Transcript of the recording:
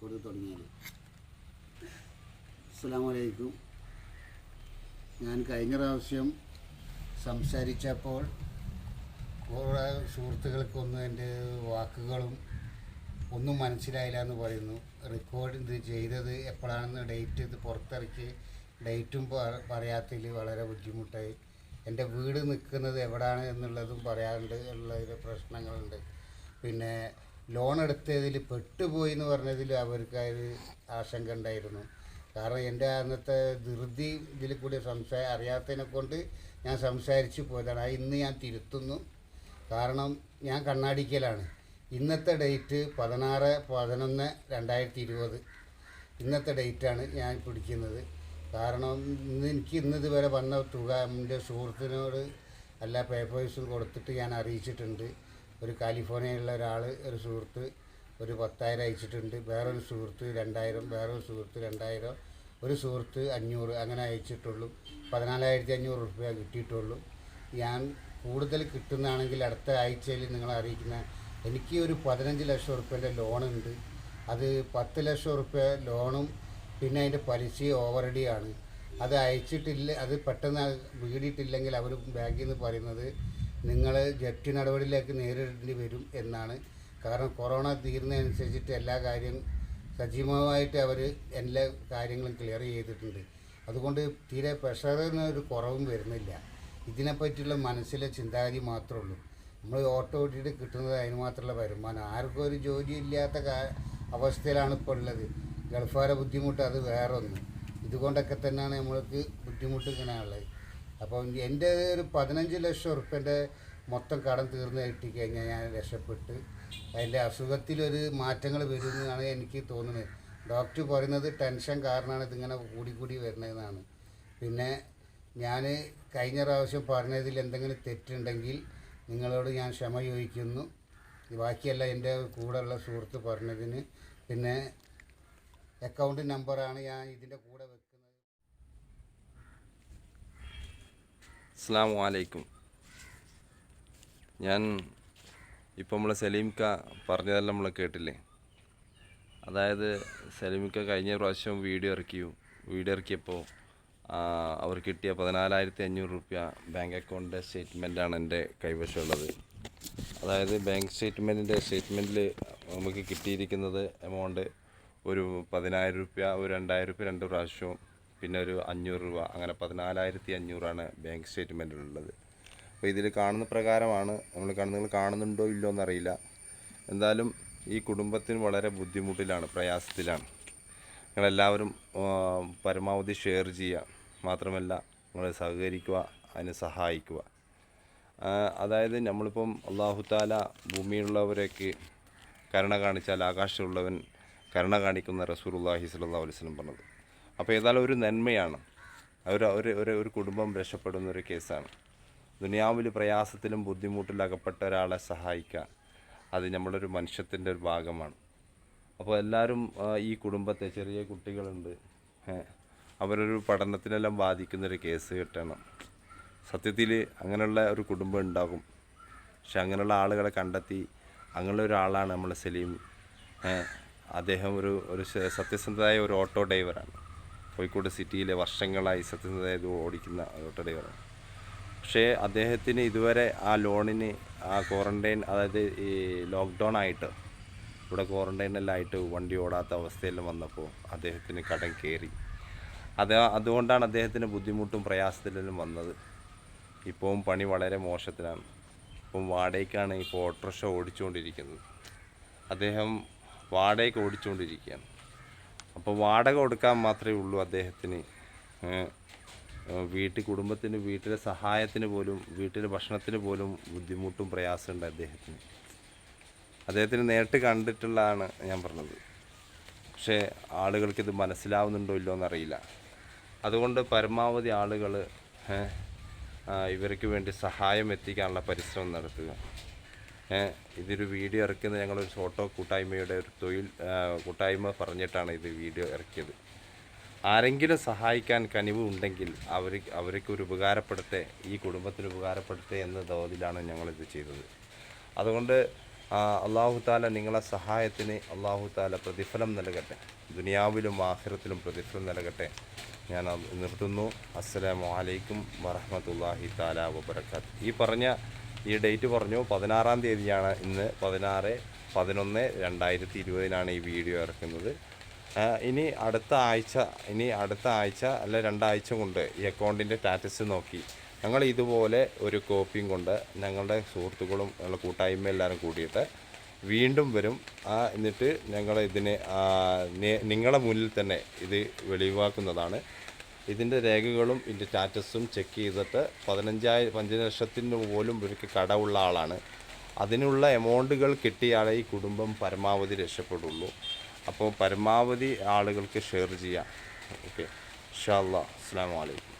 Record തുടങ്ങിയത്. അസ്സാമലൈക്കും ഞാൻ കഴിഞ്ഞ പ്രാവശ്യം സംസാരിച്ചപ്പോൾ കുറേ സുഹൃത്തുക്കൾക്കൊന്നും എന്റെ വാക്കുകളും ഒന്നും മനസ്സിലായില്ല എന്ന് പറയുന്നു. റെക്കോർഡ് ഇത് ചെയ്തത് എപ്പോഴാണെന്ന് ഡേറ്റ് ഇത് പുറത്തിറക്കി ഡേറ്റും പറയാത്തതിൽ വളരെ ബുദ്ധിമുട്ടായി. എന്റെ വീട് നിൽക്കുന്നത് എവിടെയാണ് എന്നുള്ളതും പറയാണ്ട് ഉള്ള പ്രശ്നങ്ങളുണ്ട്. പിന്നെ ലോൺ എടുത്തതിൽ പെട്ടുപോയി എന്ന് പറഞ്ഞതിൽ അവർക്ക് ഒരു ആശങ്ക ഉണ്ടായിരുന്നു. കാരണം എന്റെ അന്നത്തെ ധൃതി ഇതിൽ കൂടി സംസാ അറിയാത്തതിനെ കൊണ്ട് ഞാൻ സംസാരിച്ച് പോയതാണ്. അത് ഇന്ന് ഞാൻ തിരുത്തുന്നു. കാരണം ഞാൻ കണ്ണാടിക്കലാണ്. ഇന്നത്തെ ഡേറ്റ് പതിനാറ് പതിനൊന്ന് രണ്ടായിരത്തി ഇരുപത്. ഇന്നത്തെ ഡേറ്റാണ് ഞാൻ പിടിക്കുന്നത്. കാരണം ഇന്ന് എനിക്ക് ഇന്ന് ഇതുവരെ വന്ന തുക എന്റെ സുഹൃത്തിനോട് എല്ലാ പേപ്പേഴ്സും കൊടുത്തിട്ട് ഞാൻ അറിയിച്ചിട്ടുണ്ട്. ഒരു കാലിഫോർണിയയിലുള്ള ഒരാൾ ഒരു സുഹൃത്ത് ഒരു പത്തായിരം അയച്ചിട്ടുണ്ട്. വേറൊരു സുഹൃത്ത് രണ്ടായിരം വേറൊരു സുഹൃത്ത് രണ്ടായിരം ഒരു സുഹൃത്ത് അഞ്ഞൂറ് അങ്ങനെ അയച്ചിട്ടുള്ളൂ. പതിനാലായിരത്തി അഞ്ഞൂറ് റുപ്യ കിട്ടിയിട്ടുള്ളൂ. ഞാൻ കൂടുതൽ കിട്ടുന്നതാണെങ്കിൽ അടുത്ത ആഴ്ചയിൽ നിങ്ങൾ അറിയിക്കുന്ന എനിക്ക് ഒരു പതിനഞ്ച് ലക്ഷം റുപ്യന്റെ ലോണുണ്ട്. അത് പത്ത് ലക്ഷം റുപ്യ ലോണും പിന്നെ അതിന്റെ പലിശ ഓവർഡിയാണ് അത് അയച്ചിട്ടില്ല അത് പെട്ടെന്ന് വീടിയിട്ടില്ലെങ്കിൽ അവർ ബാങ്കിൽ നിന്ന് പറയുന്നത് നിങ്ങൾ ജപ്തി നടപടിയിലേക്ക് നേരിടേണ്ടി വരും എന്നാണ്. കാരണം കൊറോണ തീരുന്നതനുസരിച്ചിട്ട് എല്ലാ കാര്യം സജീവമായിട്ട് അവർ എല്ലാ കാര്യങ്ങളും ക്ലിയർ ചെയ്തിട്ടുണ്ട്. അതുകൊണ്ട് തീരെ പ്രഷറിന് ഒരു കുറവും വരുന്നില്ല. ഇതിനെപ്പറ്റിയുള്ള മനസ്സിലെ ചിന്താഗതി മാത്രമേ ഉള്ളൂ. നമ്മൾ ഓട്ടോ ഓട്ടിയിട്ട് കിട്ടുന്നത് അതിന് മാത്രമുള്ള വരുമാനം. ആർക്കും ഒരു ജോലി ഇല്ലാത്ത അവസ്ഥയിലാണ് ഇപ്പോൾ ഉള്ളത്. ഗൾഫാരെ ബുദ്ധിമുട്ട് അത് വേറൊന്ന്. ഇതുകൊണ്ടൊക്കെ തന്നെയാണ് നമ്മൾക്ക് ബുദ്ധിമുട്ട് ഇങ്ങനെ ഉള്ളത്. അപ്പം എന്റെ ഒരു പതിനഞ്ച് ലക്ഷം ഉറുപ്പ്യന്റെ മൊത്തം കടം തീർന്നു കിട്ടി കിട്ടിക്കഴിഞ്ഞാൽ ഞാൻ രക്ഷപ്പെട്ട് അതിന്റെ അസുഖത്തിലൊരു മാറ്റങ്ങൾ വരുന്നതാണ് എനിക്ക് തോന്നുന്നത്. ഡോക്ടർ പറയുന്നത് ടെൻഷൻ കാരണമാണ് ഇതിങ്ങനെ കൂടി കൂടി വരുന്നതെന്നാണ്. പിന്നെ ഞാൻ കഴിഞ്ഞ പ്രാവശ്യം പറഞ്ഞതിൽ എന്തെങ്കിലും തെറ്റുണ്ടെങ്കിൽ നിങ്ങളോട് ഞാൻ ക്ഷമ ചോദിക്കുന്നു. ബാക്കിയല്ല എന്റെ കൂടെയുള്ള സുഹൃത്ത് പറഞ്ഞതിന്. പിന്നെ അക്കൗണ്ട് നമ്പറാണ് ഞാൻ ഇതിന്റെ കൂടെ അസ്സാം വലൈക്കും ഞാൻ ഇപ്പം നമ്മൾ സലീംക്ക പറഞ്ഞതെല്ലാം നമ്മൾ കേട്ടില്ലേ? അതായത് സലീംക്ക കഴിഞ്ഞ പ്രാവശ്യം വീഡിയോ ഇറക്കിയു വീഡിയോ ഇറക്കിയപ്പോൾ അവർ കിട്ടിയ പതിനാലായിരത്തി അഞ്ഞൂറ് റുപ്യ ബാങ്ക് അക്കൗണ്ടിന്റെ സ്റ്റേറ്റ്മെന്റാണ് എന്റെ കൈവശമുള്ളത്. അതായത് ബാങ്ക് സ്റ്റേറ്റ്മെന്റിന്റെ സ്റ്റേറ്റ്മെന്റിൽ നമുക്ക് കിട്ടിയിരിക്കുന്നത് എമൗണ്ട് ഒരു പതിനായിരം റുപ്യ ഒരു രണ്ടായിരം റുപ്യ രണ്ട് പ്രാവശ്യവും പിന്നെ ഒരു അഞ്ഞൂറ് രൂപ അങ്ങനെ പതിനാലായിരത്തി അഞ്ഞൂറാണ് ബാങ്ക് സ്റ്റേറ്റ്മെന്റിലുള്ളത് അപ്പോൾ ഇതിൽ കാണുന്ന പ്രകാരമാണ് നമ്മൾ നിങ്ങൾ കാണുന്നുണ്ടോ ഇല്ലോ എന്നറിയില്ല. എന്തായാലും ഈ കുടുംബത്തിന് വളരെ ബുദ്ധിമുട്ടിലാണ് പ്രയാസത്തിലാണ്. നിങ്ങളെല്ലാവരും പരമാവധി ഷെയർ ചെയ്യുക. മാത്രമല്ല നിങ്ങളെ സഹകരിക്കുക അതിനെ സഹായിക്കുക. അതായത് നമ്മളിപ്പം അള്ളാഹു താല ഭൂമിയിലുള്ളവരേക്ക് കരുണ കാണിച്ചാൽ ആകാശമുള്ളവൻ കരുണ കാണിക്കുന്ന റസൂലുള്ളാഹി സ്വല്ലല്ലാഹു അലൈഹി വസല്ലം പറഞ്ഞത്. അപ്പോൾ ഏതായാലും ഒരു നന്മയാണ്. ഒരു ഒരു ഒരു കുടുംബം രക്ഷപ്പെടുന്ന ഒരു കേസാണ്. ദുനിയാവിൽ പ്രയാസത്തിലും ബുദ്ധിമുട്ടിലും അകപ്പെട്ട ഒരാളെ സഹായിക്കുക അത് നമ്മളൊരു മനുഷ്യത്തിന്റെ ഒരു ഭാഗമാണ്. അപ്പോൾ എല്ലാവരും ഈ കുടുംബത്തെ ചെറിയ കുട്ടികളുണ്ട് അവരൊരു പഠനത്തിനെല്ലാം ബാധിക്കുന്നൊരു കേസ് കിട്ടണം. സത്യത്തിൽ അങ്ങനെയുള്ള ഒരു കുടുംബം ഉണ്ടാകും. പക്ഷെ അങ്ങനെയുള്ള ആളുകളെ കണ്ടെത്തി അങ്ങനെയുള്ള ഒരാളാണ് നമ്മൾ സലീം. അദ്ദേഹം ഒരു ഒരു സത്യസന്ധനായ ഒരു ഓട്ടോ ഡ്രൈവറാണ് കോഴിക്കോട് സിറ്റിയിലെ വർഷങ്ങളായി സത്യസന്ധത ഓടിക്കുന്ന ഓട്ടോ ഡ്രൈവറാണ് പക്ഷേ അദ്ദേഹത്തിന് ഇതുവരെ ആ ലോണിന് ആ ക്വാറന്റൈൻ അതായത് ഈ ലോക്ക്ഡൗൺ ആയിട്ട് ഇവിടെ ക്വാറന്റൈനെല്ലാം ആയിട്ട് വണ്ടി ഓടാത്ത അവസ്ഥയെല്ലാം വന്നപ്പോൾ അദ്ദേഹത്തിന് കടം കയറി. അത് അതുകൊണ്ടാണ് അദ്ദേഹത്തിന് ബുദ്ധിമുട്ടും പ്രയാസത്തിലെല്ലാം വന്നത്. ഇപ്പം പണി വളരെ മോശത്തിലാണ്. ഇപ്പം വാടകയ്ക്കാണ് ഇപ്പോൾ ഓട്ടോറിക്ഷ ഓടിച്ചുകൊണ്ടിരിക്കുന്നത്. അദ്ദേഹം വാടകയ്ക്ക് ഓടിച്ചുകൊണ്ടിരിക്കുകയാണ്. അപ്പോൾ വാടക കൊടുക്കാൻ മാത്രമേ ഉള്ളൂ അദ്ദേഹത്തിന്. വീട്ടിൽ കുടുംബത്തിന് വീട്ടിലെ സഹായത്തിന് പോലും വീട്ടിലെ ഭക്ഷണത്തിന് പോലും ബുദ്ധിമുട്ടും പ്രയാസമുണ്ട് അദ്ദേഹത്തിന്. അദ്ദേഹത്തിന് നേരിട്ട് കണ്ടിട്ടുള്ളതാണ് ഞാൻ പറഞ്ഞത്. പക്ഷേ ആളുകൾക്ക് ഇത് മനസ്സിലാവുന്നുണ്ടോ ഇല്ലോ എന്നറിയില്ല. അതുകൊണ്ട് പരമാവധി ആളുകൾ ഇവർക്ക് വേണ്ടി സഹായം എത്തിക്കാനുള്ള പരിശ്രമം നടത്തുക. ഇതൊരു വീഡിയോ ഇറക്കുന്നത് ഞങ്ങളൊരു ഫോട്ടോ കൂട്ടായ്മയുടെ ഒരു തൊഴിൽ കൂട്ടായ്മ പറഞ്ഞിട്ടാണ് ഇത് വീഡിയോ ഇറക്കിയത്. ആരെങ്കിലും സഹായിക്കാൻ കനിവ് ഉണ്ടെങ്കിൽ അവർ അവർക്ക് ഒരു ഉപകാരപ്പെടുത്തേ ഈ കുടുംബത്തിന് ഉപകാരപ്പെടുത്തേ എന്ന തോതിലാണ് ഞങ്ങളിത് ചെയ്തത്. അതുകൊണ്ട് അള്ളാഹുത്താല അള്ളാഹു താല നിങ്ങളെ സഹായത്തിന് അള്ളാഹു താല പ്രതിഫലം നൽകട്ടെ. ദുനിയാവിലും ആഖിറത്തിലും പ്രതിഫലം നൽകട്ടെ. ഞാൻ നിർത്തുന്നു. അസ്സലാമു അലൈക്കും വറഹമത്തല്ലാഹി താല വബർക്കാത്ത് ഈ പറഞ്ഞ ഈ ഡേറ്റ് പറഞ്ഞു പതിനാറാം തീയതിയാണ് ഇന്ന് പതിനാറ് പതിനൊന്ന് രണ്ടായിരത്തി ഇരുപതിനാണ് ഈ വീഡിയോ ഇറക്കുന്നത്. ഇനി അടുത്ത ആഴ്ച ഇനി അടുത്ത ആഴ്ച അല്ല രണ്ടാഴ്ച കൊണ്ട് ഈ അക്കൗണ്ടിന്റെ സ്റ്റാറ്റസ് നോക്കി. ഞങ്ങൾ ഇതുപോലെ ഒരു കോപ്പിയും കൊണ്ട് ഞങ്ങളുടെ സുഹൃത്തുക്കളും ഞങ്ങളുടെ കൂട്ടായ്മ എല്ലാവരും കൂടിയിട്ട് വീണ്ടും വരും. എന്നിട്ട് ഞങ്ങൾ ഇതിനെ നിങ്ങളുടെ മുന്നിൽ തന്നെ ഇത് വെളിവാക്കുന്നതാണ്. ഇതിന്റെ രേഖകളും ഇതിന്റെ സ്റ്റാറ്റസും ചെക്ക് ചെയ്തിട്ട് പതിനഞ്ചായിരം പഞ്ച് ലക്ഷത്തിന് പോലും ഇവർക്ക് കടമുള്ള ആളാണ്. അതിനുള്ള എമൗണ്ടുകൾ കിട്ടിയാലേ ഈ കുടുംബം പരമാവധി രക്ഷപ്പെടുള്ളൂ. അപ്പോൾ പരമാവധി ആളുകൾക്ക് ഷെയർ ചെയ്യാം. ഓക്കെ. ഷാ അല്ലാ അസ്സാം വലൈക്കും